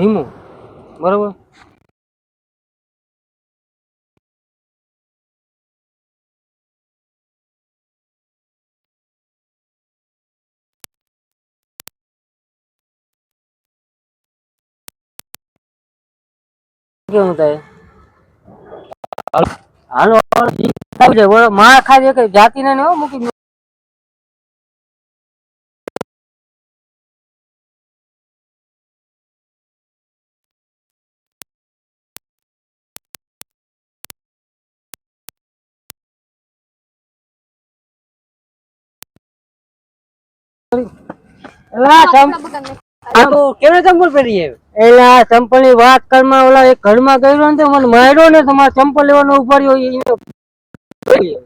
ધીમું બરોબર? કેવું થાય? હાલો હાલો, જી થાય છે બોલો માં ખાલી જાતિ ને મૂકી કેવી ચંપલ પહેરી એલા ચંપલની વાત કરમાં ઓલા એક ઘરમાં ગયો ને તો મને માર્યો ને તમારે ચંપલ લેવાનો ઉપાડ્યો ઈ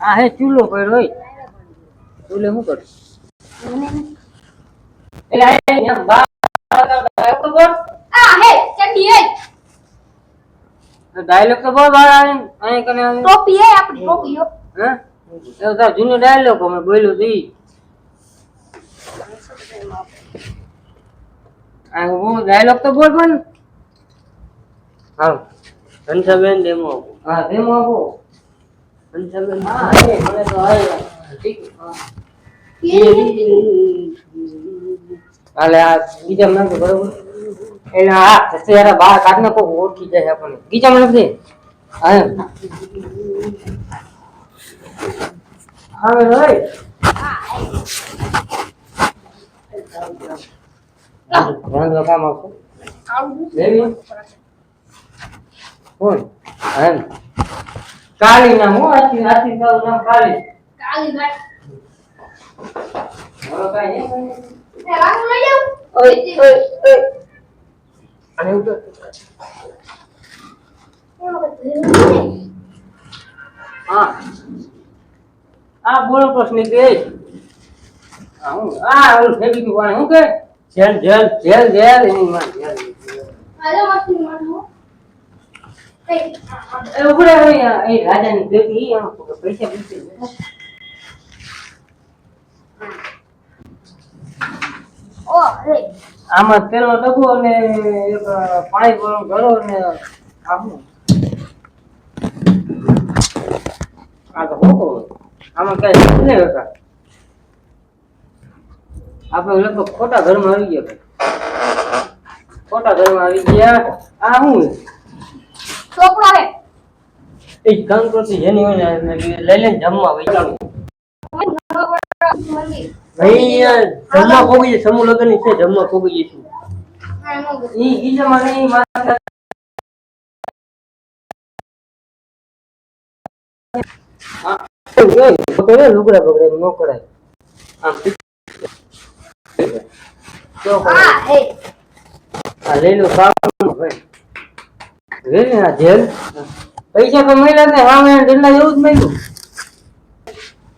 આ હે ચૂલો પડ્યો હોય. ચૂલે શું કરું? ડાયલોગ તો બહુ બહાર આવે. ટોપી હે આપણી, ટોપી હો? જૂનો ડાયલોગ અમે બોલ્યો તો ઈ. આ હું ડાયલોગ તો બોલ પણ. હા. હંસાબેન ડેમો આપો. હા ડેમો આપો. ઘનશ્યામબેન હા એ મને તો આવે ઠીક હાલે આ બીજા મને બરોબર. એટલે હા સસરા બહાર કાઢ નાખો ઓળખી જાય આપણને. બીજા મને હા. હવે હોય ધ્યાન કામ આપો કોણ? હા કાળી નામ હો આથી આથી તારું નામ કાળી કાલી ગાય હવે કાંઈ નહીં. એ રાંગ લઈ જાવ ઓય ઓય ઓય અને એવું કર. હા આ બોલો પ્રશ્ન કે આ હું આ ઓલું ફેંકી ગયું પાણી હું કે જેલ જેલ જેલ જેલ એની માં જેલ હાલો મસ્તી મારનો એ એ ઉભરે હોય એ રાજાની બેટી ઈ પૈસા પૈસા ઓ રે. આમાં તેલનો ડબ્બો અને એક પાણી ગરમ કરો અને આ આ તો હોકો આમાં કઈ નહીં હતા આપણે લગભગ ખોટા ઘરમાં આવી ગયા ખોટા ઘરમાં આવી ગયા. આ શું છોકરો હે. એ કામ કરતી જેની હોય ને લઈ લઈને જમવા વૈચાળું ભાઈ જમવા પોગી છે સમૂહ લગ્ન છે જમવા પોગી નો ગયો. ઈ ઈ જમાને ઈ માતા હા. ઓય પકડે લુગડા એમ નો કરાય આમ લઈ લો ભાઈ જેલ પૈસા તો મળ્યા ને હા ડંડા જેવું જ મળ્યું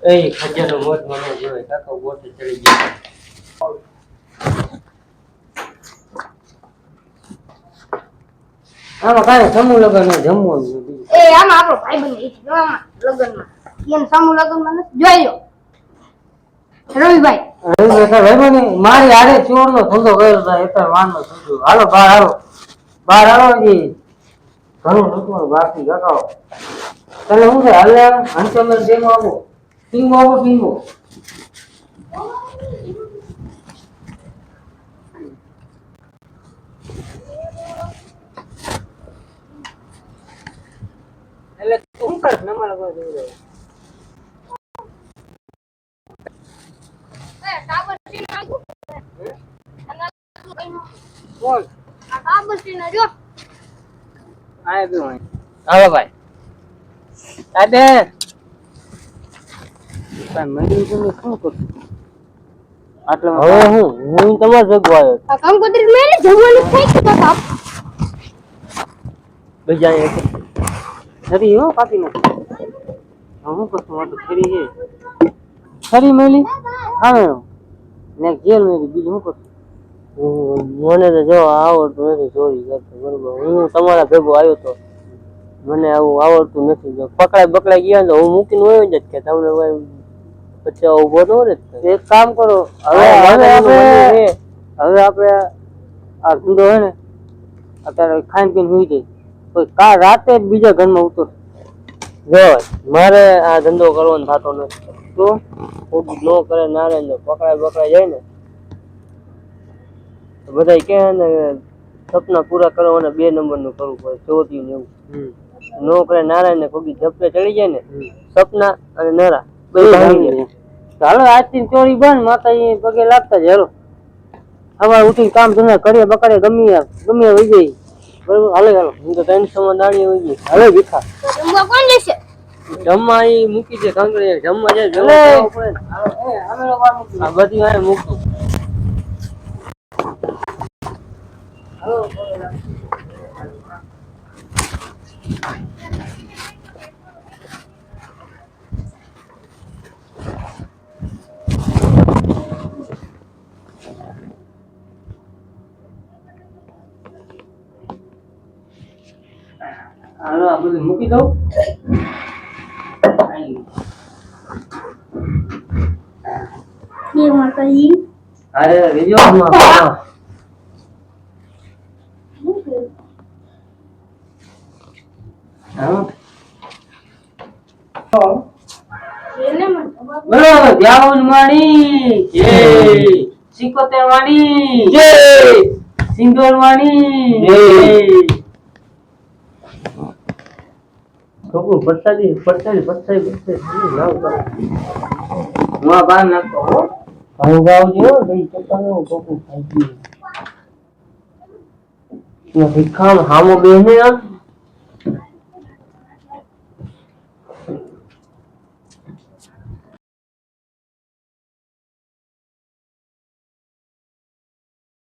એ ખજાનો મોટ મને જોવે કાકા મોટે ચડી ગયો આમાં કાંઈ સમૂહ લગન જમવાનું એ આમાં આપણો જો આમાં લગનમાં. એને સમૂહ લગનમાં મને જોઈ લો. રવિભાઈ. મારી હારે ચોર નો ધંધો કર્યો હતો એટલે વાનો થયો હાલો બહાર હાલો. બહાર હાલો જી. ઘણું લૂંટવાનું બાકી લખાવો તને શું છે હાલે હંચમલ જેમ આપો? પીંગો આપો પીંગો એટલે તું શું કરશ? નંબર લખવા જેવું છે. એ ટાબર કોણ આ કાબુસીને જો આય બે હોય હાલો ભાઈ હવે હું હું તમારે ભેગો આવ્યો આ મેરે મેલી હા ને જેલ મેલી બીજું હું કરું મને તો જો આવડતું નથી ચોરી કરતો બરોબર. હું તમારા ભેગો આવ્યો તો મને આવું આવડતું નથી. જો પકડાય બકડાઈ ગયા તો હું મૂકીને હોય જ કે તમને પછી આ ઊભો ન એક કામ કરો હવે હવે આપણે હવે આપણે આ ધંધો હોય ને અત્યારે ખાઈને પીને સુઈ જાય કોઈ કા રાતે જ બીજા ઘરમાં ઉતર. જો મારે આ ધંધો કરવાનો થતો નથી. તો? ન કરે ના રે પકડાય બકડાય જાય ને તો કે ને સપના પૂરા કરવાના બે નંબરનું કરવું પડે ચોથી ને એવું. નો કરે નારાયણ ને કોઈ ઝપકે ચડી જાય ને સપના અને નરા બે ભાંગી જાય ચાલો આજથી ચોરી બંધ માતા પગે લાગતા જ હેલો. સવારે ઉઠી કામ ધંધા કરીએ બકારે ગમી યાર ગમે વહી જાય બરોબર? હાલે હાલો. હું તો ટેન્શનમાં દાણી વહી જઈ હાલે ભીખા. જમવા કોણ લેશે? જમવા મૂકી છે કાંકરી જમવા જાય જમવા પડે આ બધી મૂકું. હાલો આ બધું મૂકી દઉં બે માતાજી અરે બીજો હા એને મને ખબર બોલો ધ્યાન વાણી જય સિકોતેર વાણી. જય સિંદોર વાણી. જય કપૂર પચાડી પચાડી પચાડી પચાડી લાવ હું બહાર નાખતો હો. હું ગાવ ભાઈ ચપ્પા નો કપૂર ખાઈ ગયું ભીખામ હામો